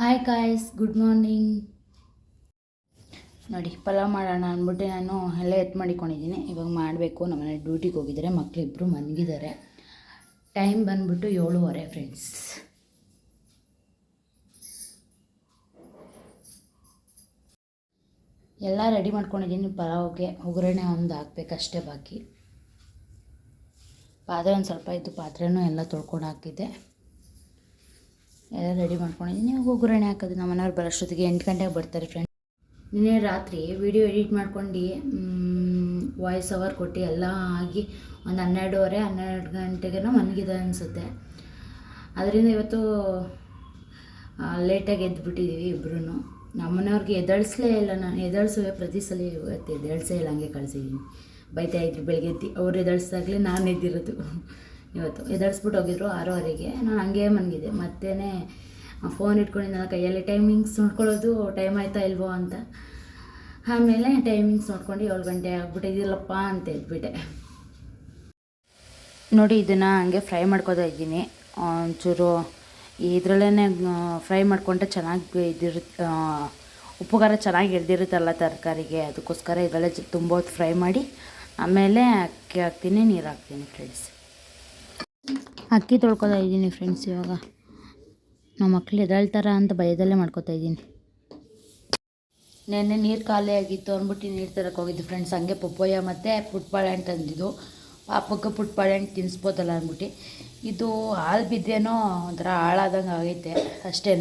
Hi guys good morning ನೋಡಿ, ಪಲಾವ್ ಮಾಡೋಣ ಅಂದ್ಬಿಟ್ಟು ನಾನು ಎಲ್ಲ ಎತ್ತು ಮಾಡಿಕೊಂಡಿದ್ದೀನಿ. ಇವಾಗ ಮಾಡಬೇಕು. ನಮ್ಮನೆ ಡ್ಯೂಟಿಗೆ ಹೋಗಿದ್ದಾರೆ. ಮಕ್ಕಳಿಬ್ಬರು ಮನಗಿದ್ದಾರೆ. ಟೈಮ್ ಬಂದ್ಬಿಟ್ಟು ಏಳುವರೆ ಫ್ರೆಂಡ್ಸ್ ಎಲ್ಲ ರೆಡಿ ಮಾಡ್ಕೊಂಡಿದ್ದೀನಿ ಪಲಾವ್ಗೆ. ಒಗ್ಗರಣೆ ಒಂದು ಹಾಕ್ಬೇಕಷ್ಟೇ ಬಾಕಿ. ಪಾತ್ರೆ ಒಂದು ಸ್ವಲ್ಪ ಇದ್ದು ಪಾತ್ರೆನೂ ಎಲ್ಲ ತೊಳ್ಕೊಂಡು ಹಾಕಿದ್ದೆ. ಎಲ್ಲ ರೆಡಿ ಮಾಡ್ಕೊಂಡಿದ್ದೀನಿ. ನೀವು ಒಗ್ಗರಣೆ ಹಾಕೋದು. ನಮ್ಮ ಮನೆಯವ್ರು ಬರೋಷ್ಟೊತ್ತಿಗೆ ಎಂಟು ಗಂಟೆಗೆ ಬರ್ತಾರೆ ಫ್ರೆಂಡ್ ನಿನ್ನೆ ರಾತ್ರಿ ವಿಡಿಯೋ ಎಡಿಟ್ ಮಾಡ್ಕೊಂಡು ವಾಯ್ಸ್ ಓವರ್ ಕೊಟ್ಟು ಎಲ್ಲ ಆಗಿ ಒಂದು ಹನ್ನೆರಡುವರೆ, ಹನ್ನೆರಡು ಗಂಟೆಗೇನೋ ಮನಗಿದೆ ಅನಿಸುತ್ತೆ. ಅದರಿಂದ ಇವತ್ತು ಲೇಟಾಗಿ ಎದ್ದುಬಿಟ್ಟಿದ್ದೀವಿ ಇಬ್ಬರೂ ನಮ್ಮನೆಯವ್ರಿಗೆ ಎದಳಿಸ್ಲೇ ಇಲ್ಲ ನಾನು. ಎದಳಿಸುವೆ ಪ್ರತಿ ಸಲ ಇವತ್ತು ಎದಳಿಸೇ ಇಲ್ಲ, ಹಂಗೆ ಕಳಿಸಿದ್ದೀನಿ ಬೈತಾ ಇದ್ರು ಬೆಳಗ್ಗೆ ಎದ್ದು. ಅವ್ರು ಎದಳಿಸ್ದಾಗಲೇ ನಾನು ಎದ್ದಿರೋದು. ಇವತ್ತು. ಎದಳಿಸ್ಬಿಟ್ಟು ಹೋಗಿದ್ರು ಆರೂವರೆಗೆ. ನಾನು ಹಂಗೆ ಮನಗಿದೆ ಮತ್ತೇ ಫೋನ್ ಇಟ್ಕೊಂಡಿದ್ದಲ್ಲ ಕೈಯಲ್ಲಿ ಟೈಮಿಂಗ್ಸ್ ನೋಡ್ಕೊಳ್ಳೋದು ಟೈಮ್ ಆಯ್ತಾ ಇಲ್ವೋ ಅಂತ. ಆಮೇಲೆ ಟೈಮಿಂಗ್ಸ್ ನೋಡ್ಕೊಂಡು ಏಳು ಗಂಟೆ ಆಗ್ಬಿಟ್ಟಿದ್ದಿಲ್ಲಪ್ಪ ಅಂತ ಹೇಳ್ಬಿಟ್ಟೆ. ನೋಡಿ, ಇದನ್ನು ಹಂಗೆ ಫ್ರೈ ಮಾಡ್ಕೋತಾ ಇದ್ದೀನಿ. ಒಂಚೂರು ಇದರಲ್ಲೇ ಫ್ರೈ ಮಾಡ್ಕೊಂಡ್ರೆ ಚೆನ್ನಾಗಿ ಇದಿರು ಉಪ್ಪು ಖಾರ ಚೆನ್ನಾಗಿ ಹಿಡ್ದಿರುತ್ತಲ್ಲ ತರಕಾರಿಗೆ. ಅದಕ್ಕೋಸ್ಕರ ಇದರಲ್ಲೇ ತುಂಬ ಹೊತ್ತು ಫ್ರೈ ಮಾಡಿ ಆಮೇಲೆ ಅಕ್ಕಿ ಹಾಕ್ತೀನಿ, ನೀರು ಹಾಕ್ತೀನಿ ಫ್ರೆಂಡ್ಸ್ ಅಕ್ಕಿ ತೊಳ್ಕೊತಾ ಇದ್ದೀನಿ ಫ್ರೆಂಡ್ಸ್ ಇವಾಗ. ನಮ್ಮ ಮಕ್ಳು ಎದಳ್ತಾರ ಅಂತ ಭಯದಲ್ಲೇ ಮಾಡ್ಕೊತಾ ಇದ್ದೀನಿ. ನೆನ್ನೆ ನೀರು ಖಾಲಿ ಆಗಿತ್ತು ಅಂದ್ಬಿಟ್ಟು ನೀರು ತರಕ್ಕೆ ಹೋಗಿದ್ದು ಫ್ರೆಂಡ್ಸ್ ಹಂಗೆ ಪಪ್ಪಯ್ಯ ಮತ್ತು ಪುಟ್ಬಾಳೆಹಣ್ಣು ತಂದಿದ್ದು. ಪಾಪಕ್ಕೆ ಪುಟ್ಬಾಳೆಹಣ್ಣು ತಿನ್ನಿಸ್ಬೋದಲ್ಲ ಅಂದ್ಬಿಟ್ಟು. ಇದು ಹಾಲು ಬಿದ್ದೇನೋ ಒಂಥರ ಹಾಳಾದಂಗೆ ಆಗೈತೆ ಅಷ್ಟೇ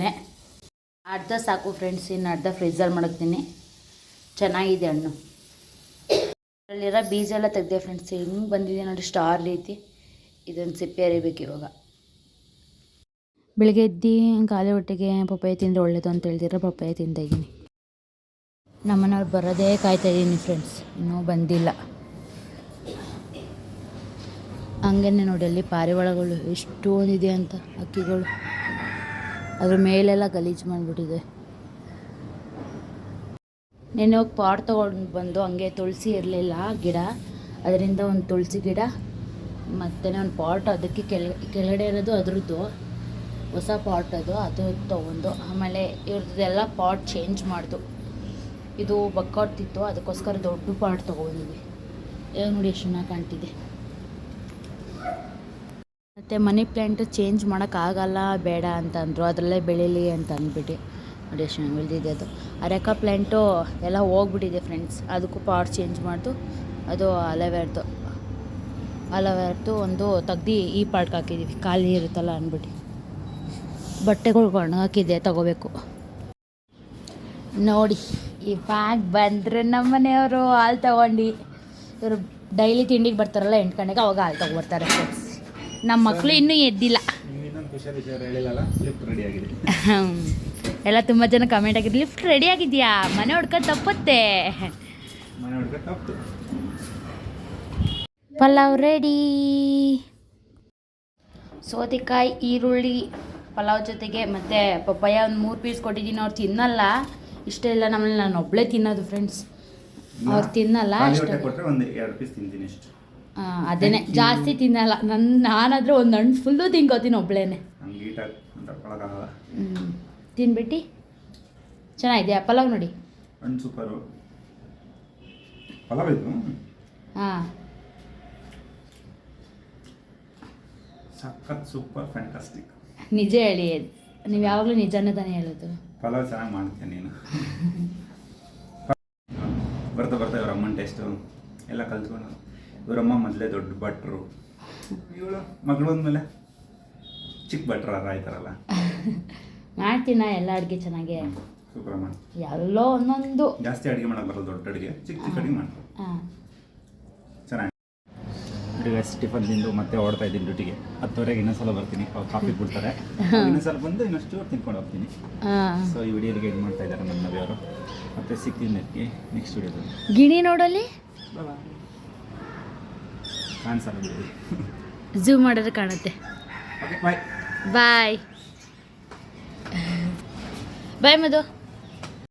ಅರ್ಧ ಸಾಕು ಫ್ರೆಂಡ್ಸ್ ಇನ್ನು ಅರ್ಧ ಫ್ರಿಜ್ಜಲ್ಲಿ ಮಾಡ್ತೀನಿ. ಚೆನ್ನಾಗಿದೆ ಹಣ್ಣು. ಅದರಲ್ಲಿರೋ ಬೀಜ ಎಲ್ಲ ತೆಗ್ದೆ ಫ್ರೆಂಡ್ಸ್ ಹಿಂಗೆ ಬಂದಿದೆ ನೋಡಿ ಸ್ಟಾರ್ ರೀತಿ. ಇದನ್ನು ಸಿಪ್ಪೆ ಅರಿಬೇಕು ಇವಾಗ. ಬೆಳಗ್ಗೆ ಎದ್ದು ಖಾಲಿ ಹೊಟ್ಟೆಗೆ ಪಪ್ಪಾಯ ತಿಂದರೆ ಒಳ್ಳೇದು ಅಂತ ಹೇಳ್ದಿರ ಪಪ್ಪಾಯ ತಿಂತಾ ಇದ್ದೀನಿ. ನಮ್ಮನೆಯವ್ರು ಬರೋದೇ ಕಾಯ್ತಾ ಇದ್ದೀನಿ ಫ್ರೆಂಡ್ಸ್ ಇನ್ನೂ ಬಂದಿಲ್ಲ. ಹಂಗೇನೆ ನೋಡಿ ಅಲ್ಲಿ ಪಾರಿವಾಳಗಳು ಎಷ್ಟು ಒಂದಿದೆ ಅಂತ ಅಕ್ಕಿಗಳು. ಅದ್ರ ಮೇಲೆಲ್ಲ ಗಲೀಜು ಮಾಡಿಬಿಟ್ಟಿದೆ. ನೆನೆ ಹೋಗಿ ಪಾಟ್ ತೊಗೊಂಡು ಬಂದು ಹಂಗೆ ತುಳಸಿ ಇರಲಿಲ್ಲ ಗಿಡ. ಅದರಿಂದ ಒಂದು ತುಳಸಿ ಗಿಡ ಮತ್ತು ನಾನು ಪಾಟ್ ಅದಕ್ಕೆ ಕೆಳ ಕೆಳಗಡೆ ಇರೋದು ಅದ್ರದ್ದು, ಹೊಸ ಪಾಟ್ ಅದು ಅದು ತೊಗೊಂಡು, ಆಮೇಲೆ ಇವ್ರದ್ದೆಲ್ಲ ಪಾಟ್ ಚೇಂಜ್ ಮಾಡ್ದು. ಇದು ಬಕ್ಕಾಡ್ತಿತ್ತು, ಅದಕ್ಕೋಸ್ಕರ ದೊಡ್ಡ ಪಾಟ್ ತೊಗೊಂಡಿದ್ವಿ. ಇವಾಗ ನೋಡಿ ಎಷ್ಟು ಚೆನ್ನಾಗಿ ಕಾಣ್ತಿದೆ. ಮತ್ತು ಮನಿ ಪ್ಲ್ಯಾಂಟ್ ಚೇಂಜ್ ಮಾಡೋಕ್ಕಾಗಲ್ಲ ಬೇಡ ಅಂತಂದರು ಅದರಲ್ಲೇ ಬೆಳೀಲಿ ಅಂತ ಅಂದ್ಬಿಟ್ಟು. ನೋಡಿ ಎಷ್ಟು ಚೆನ್ನಾಗಿ ಬೆಳೆದಿದೆ ಅದು. ಅರೆಕಾ ಪ್ಲ್ಯಾಂಟು ಎಲ್ಲ ಹೋಗ್ಬಿಟ್ಟಿದೆ ಫ್ರೆಂಡ್ಸ್ ಅದಕ್ಕೂ ಪಾಟ್ ಚೇಂಜ್ ಮಾಡ್ದು, ಅದು ಅಲವೇರ್ದು. ಅಲವೇರ್ದು ಒಂದು ತೆಗ್ದು ಈ ಪಾಟ್ಗೆ ಹಾಕಿದ್ದೀವಿ. ಖಾಲಿ ಇರುತ್ತಲ್ಲ ಅಂದ್ಬಿಟ್ಟು. ಬಟ್ಟೆಗಳು ಒಣಗಾಕಿದ್ದೆ ತಗೋಬೇಕು. ನೋಡಿ ಇವಾಗ ಬಂದರೆ ನಮ್ಮ ಮನೆಯವರು ಹಾಲು ತಗೊಂಡು. ಇವರು ಡೈಲಿ ತಿಂಡಿಗೆ ಬರ್ತಾರಲ್ಲ ಎಂಟು ಗಂಟೆಗೆ ಅವಾಗ ಹಾಲು ತಗೊಬರ್ತಾರೆ ಫ್ರೆಂಡ್ಸ್ ನಮ್ಮ ಮಕ್ಕಳು ಇನ್ನೂ ಎದ್ದಿಲ್ಲ. ಆಗಿದೆ ಎಲ್ಲ ತುಂಬ ಜನ ಕಮೆಂಟ್ ಆಗಿದ್ರು ಲಿಫ್ಟ್ ರೆಡಿ ಆಗಿದೆಯಾ? ಮನೆ ಹುಡ್ಕ ತಪ್ಪುತ್ತೆ. ಮನೆ ಹುಡುಗ ತಪ್ಪು. ಪಲಾವ್ ರೆಡಿ ಸೌತೆಕಾಯಿ ಈರುಳ್ಳಿ ಪಲಾವ್ ಜೊತೆಗೆ ಮತ್ತು ಪಪ್ಪಾಯ ಒಂದು ಮೂರು ಪೀಸ್ ಕೊಟ್ಟಿದ್ದೀನಿ. ಅವ್ರು ತಿನ್ನಲ್ಲ. ಇಷ್ಟೆಲ್ಲ ನಮ್ಮಲ್ಲಿ ನಾನು ಒಬ್ಬಳೇ ತಿನ್ನೋದು ಫ್ರೆಂಡ್ಸ್ ಅವ್ರು ತಿನ್ನಲ್ಲ ಅದೇನೆ ಜಾಸ್ತಿ ತಿನ್ನಲ್ಲ. ನನ್ನ ನಾನಾದರೂ ಒಂದು ಹಣ್ಣು ಫುಲ್ಲು ತಿನ್ಕೋತೀನಿ ಒಬ್ಳೇನೆ. ಹ್ಞೂ ತಿನ್ಬಿಟ್ಟು? ಚೆನ್ನಾಗಿದೆಯಾ? ಪಲಾವ್ ನೋಡಿ. ಹಣ್ಣು ಸೂಪರು ಪಲಾವ್ ಇದು? ಹಾಂ ಸಖತ್ ಸೂಪರ್ ಫ್ಯಾಂಟಾಸ್ಟಿಕ್ ನಿಜ ಹೇಳಿ ನೀವು ಯಾವಾಗಲೂ ನಿಜನೇ ತಾನೇ ಹೇಳೋದು. ಪಲಾವ್ ಚೆನ್ನಾಗಿ ಮಾಡ್ತೀನಿ ನೀನು? ಬರ್ತಾ ಬರ್ತಾ ಇವ್ರ ಅಮ್ಮನ ಟೇಸ್ಟು ಎಲ್ಲ ಕಲ್ತ್ಕೊಂಡು ಇವರಮ್ಮ ಮೊದಲೇ ದೊಡ್ಡ ಭಟ್ರು. ಇವಳು ಮಗಳು ಅಂದಮೇಲೆ ಚಿಕ್ಕ ಭಟ್ರ ಆಯ್ತಾರಲ್ಲ? ಮಾಡ್ತೀನ ಎಲ್ಲ ಅಡುಗೆ ಚೆನ್ನಾಗೆ. ಸೂಪರ್ ಅಮ್ಮ ಎಲ್ಲೋ ಒಂದೊಂದು. ಜಾಸ್ತಿ ಅಡುಗೆ ಮಾಡೋಕೆ ಬರಲ್ಲ ದೊಡ್ಡ ಅಡುಗೆ. ಚಿಕ್ಕ ಚಿಕ್ಕ ಅಡುಗೆ ಮಾಡ್ತಾರೆ ರಿವರ್ಸ್ ಟಿಫನ್ ತಿಂದು ಮತ್ತೆ ಓಡ್ತಾ ಇದ್ದೀನಿ ಡ್ಯೂಟಿಗೆ. ಹತ್ತುವರೆಗೆ ಇನ್ನೊಂದ್ಸಲ ಬರ್ತೀನಿ. ಅವ್ರು ಕಾಫಿ ಬಿಡ್ತಾರೆ ಇನ್ನೊಂದ್ಸಲ ಬಂದು ಇನ್ನಷ್ಟು ತಿನ್ಕೊಂಡು ಹೋಗ್ತೀನಿ. ಸೊ ಈ ವಿಡಿಯೋಗೆ ಗೈಡ್ ಮಾಡ್ತಾ ಇದ್ದಾರೆ ನಮ್ಮ ಮನೆಯವರು ಮತ್ತೆ ಸಿಗ್ತೀನಿ ನೆಕ್ಸ್ಟ್ ವಿಡಿಯೋದಲ್ಲಿ ಗಿಣಿ ನೋಡಲಿ ಕಾಣಿಸಲ್ಲ ಬಿಡಿ. ಝೂಮ್ ಮಾಡಿದ್ರೆ ಕಾಣುತ್ತೆ. ಬಾಯ್ ಬಾಯ್ ಬಾಯ್ ಮಧು.